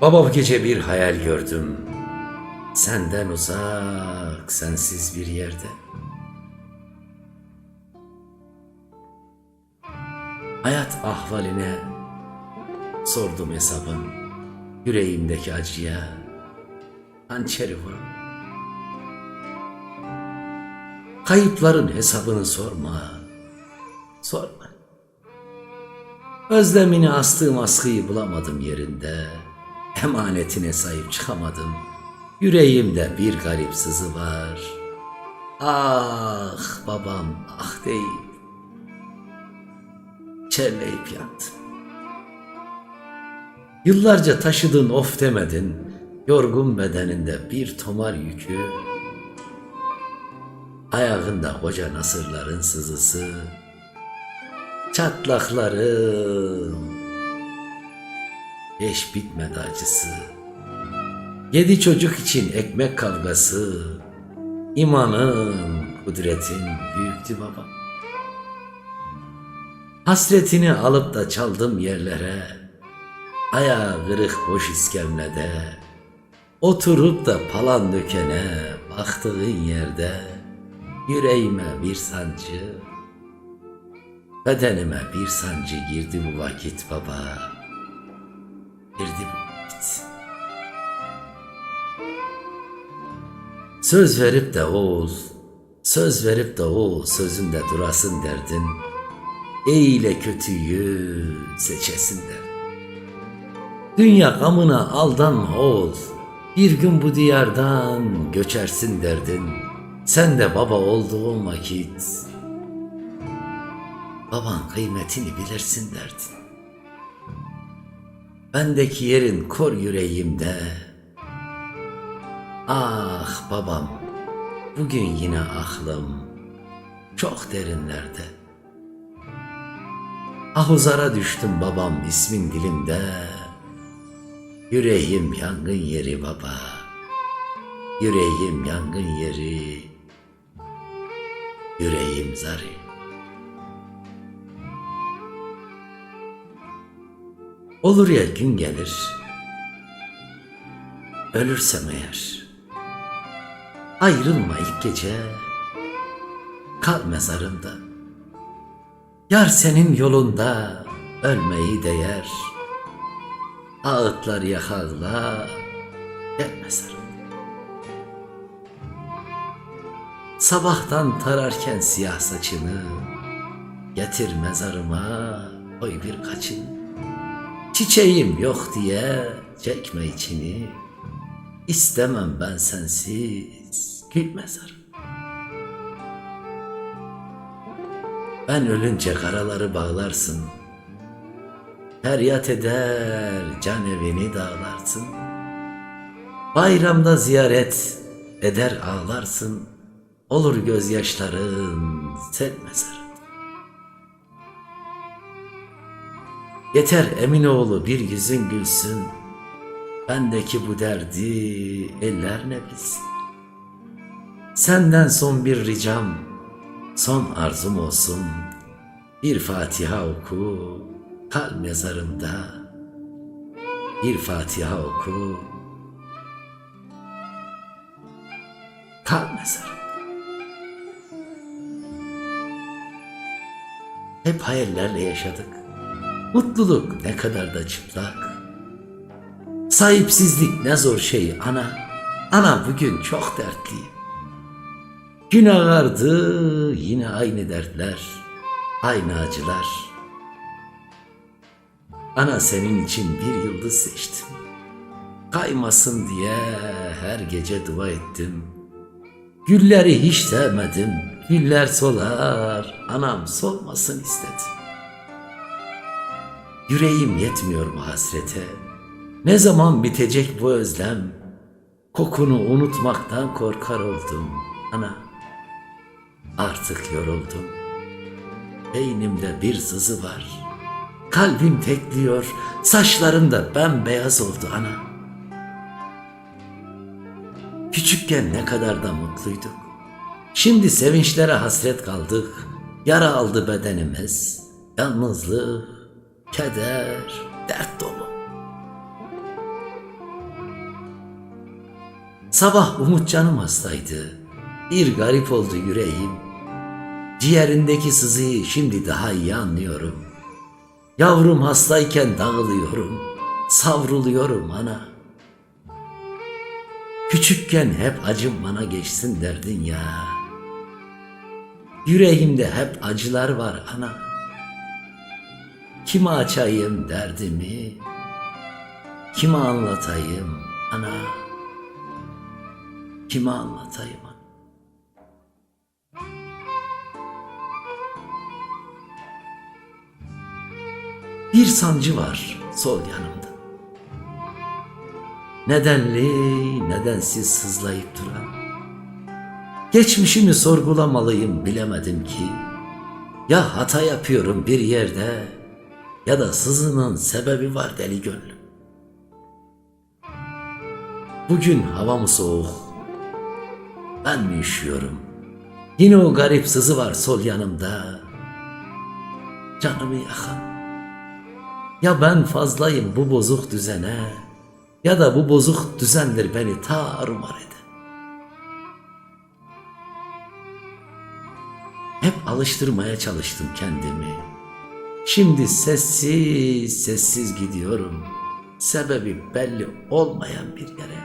Baba bu gece bir hayal gördüm. Senden uzak, sensiz bir yerde. Hayat ahvaline sordum hesabın. Yüreğimdeki acıya hançeri vur. Kayıpların hesabını sorma. Sorma. Özlemini astığım askıyı bulamadım yerinde. Emanetine sahip çıkamadım. Yüreğimde bir garip sızı var. Ah babam ah deyip çelleyip yattı. Yıllarca taşıdın of demedin. Yorgun bedeninde bir tomar yükü. Ayağında koca nasırların sızısı. Çatlaklarım. Eş bitmedi acısı. Yedi çocuk için ekmek kavgası. İmanın, kudretin büyüktü baba. Hasretini alıp da çaldım yerlere. Ayağı kırık boş iskemlede. Oturup da palan dökene baktığın yerde yüreğime bir sancı, bedenime bir sancı girdi bu vakit baba. Girdi vakit. Söz verip de oğul, söz verip de oğul sözünde durasın derdin. İyi kötüyü seçesin derdin. Dünya gamına aldanma oğul. Bir gün bu diyardan göçersin derdin. Sen de baba olduğun vakit baban kıymetini bilirsin derdin. Bendeki yerin kor yüreğimde. Ah babam, bugün yine aklım çok derinlerde. Ahuzara düştüm babam ismin dilimde. Yüreğim yangın yeri baba. Yüreğim yangın yeri. Yüreğim zarı. Olur ya gün gelir. Ölürsem eğer. Ayrılma ilk gece. Kal mezarımda. Yar senin yolunda ölmeyi değer. Ağıtlar yakağla gel mezarımda. Sabahtan tararken siyah saçını Getir mezarıma koy bir kaçını Çiçeğim yok diye çekme içini. İstemem ben sensiz gül mezarım Ben ölünce karaları bağlarsın. Feryat eder can evini dağlarsın. Bayramda ziyaret eder ağlarsın. Olur gözyaşların sen mezarım Yeter Eminoğlu bir yüzün gülsün. Bendeki bu derdi eller ne bilsin? Senden son bir ricam Son arzum olsun. Bir Fatiha oku Kal mezarımda Bir Fatiha oku Kal mezarımda Hep hayallerle yaşadık Mutluluk ne kadar da çıplak. Sahipsizlik ne zor şey ana. Ana bugün çok dertliyim. Gün ağardı yine aynı dertler, aynı acılar. Ana senin için bir yıldız seçtim. Kaymasın diye her gece dua ettim. Gülleri hiç sevmedim, güller solar, anam solmasın istedim. Yüreğim yetmiyor bu hasrete. Ne zaman bitecek bu özlem? Kokunu unutmaktan korkar oldum ana. Artık yoruldum. Beynimde bir sızı var. Kalbim tekliyor, saçlarım da bembeyaz oldu ana. Küçükken ne kadar da mutluyduk. Şimdi sevinçlere hasret kaldık. Yara aldı bedenimiz. Yalnızlık, keder, dert dolu. Sabah Umut canım hastaydı. Bir garip oldu yüreğim. Ciğerindeki sızıyı şimdi daha iyi anlıyorum. Yavrum hastayken dağılıyorum. Savruluyorum ana. Küçükken hep acım bana geçsin derdin ya. Yüreğimde hep acılar var ana. Kime açayım derdimi? Kime anlatayım ana? Kime anlatayım ana? Bir sancı var sol yanımda. Nedenli, nedensiz sızlayıp duran. Geçmişimi sorgulamalıyım bilemedim ki. Ya hata yapıyorum bir yerde ya da sızının sebebi var deli gönlüm. Bugün hava mı soğuk? Ben mi üşüyorum? Yine o garip sızı var sol yanımda. Canımı yakan. Ya ben fazlayım bu bozuk düzene ya da bu bozuk düzendir beni tarumar eden. Hep alıştırmaya çalıştım kendimi. Şimdi sessiz sessiz gidiyorum. Sebebi belli olmayan bir yere.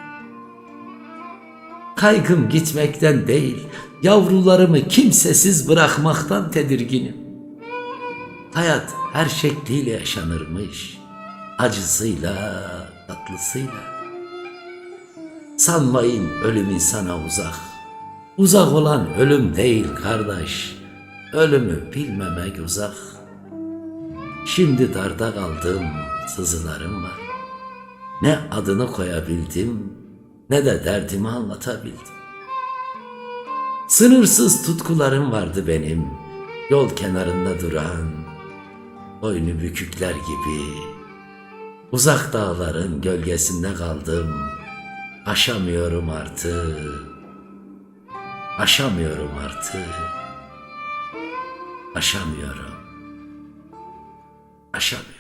Kaygım gitmekten değil, yavrularımı kimsesiz bırakmaktan tedirginim. Hayat her şekliyle yaşanırmış. Acısıyla, tatlısıyla. Sanmayın ölüm insana uzak. Uzak olan ölüm değil kardeş. Ölümü bilmemek uzak. Şimdi darda kaldım, sızılarım var. Ne adını koyabildim, ne de derdimi anlatabildim. Sınırsız tutkularım vardı benim, yol kenarında duran, boynu bükükler gibi. Uzak dağların gölgesinde kaldım, aşamıyorum artık, aşamıyorum artık, aşamıyorum, aşamıyorum.